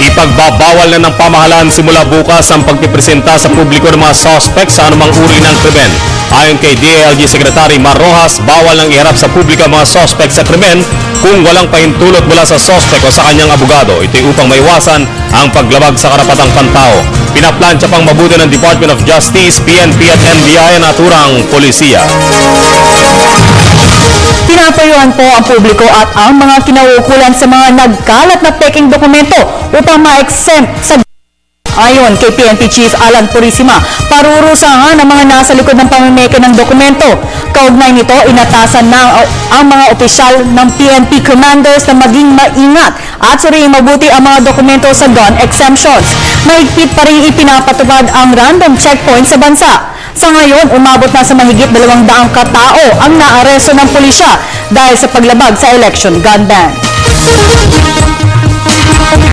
Ipagbabawal na ng pamahalaan simula bukas ang pagpipresenta sa publiko ng mga suspect sa anumang uri ng krimen. Ayon kay DALG Secretary Mar Rojas, bawal nang iharap sa publiko ang mga suspect sa krimen kung walang pahintulot mula sa suspect o sa kanyang abogado. Ito'y upang maiwasan ang paglabag sa karapatang pantao. Pinaplansya pang mabuti ng Department of Justice, PNP at NBI ang naturang polisiya. Pinapayuhan po ang publiko at ang mga kinauukulan sa mga nagkalat na peking dokumento upang ma-exempt sa Ayon kay PNP Chief Alan Purisima, parurusahan ang mga nasa likod ng pamimeke ng dokumento. Kaugnay nito, inatasan na ang, ang mga opisyal ng PNP commanders na maging maingat at suriin mabuti ang mga dokumento sa gun exemptions. Mahigpit pa rin ipinapatupad ang random checkpoint sa bansa. Sa ngayon, umabot na sa mahigit dalawang daang katao ang naaresto ng pulisya dahil sa paglabag sa election gun ban.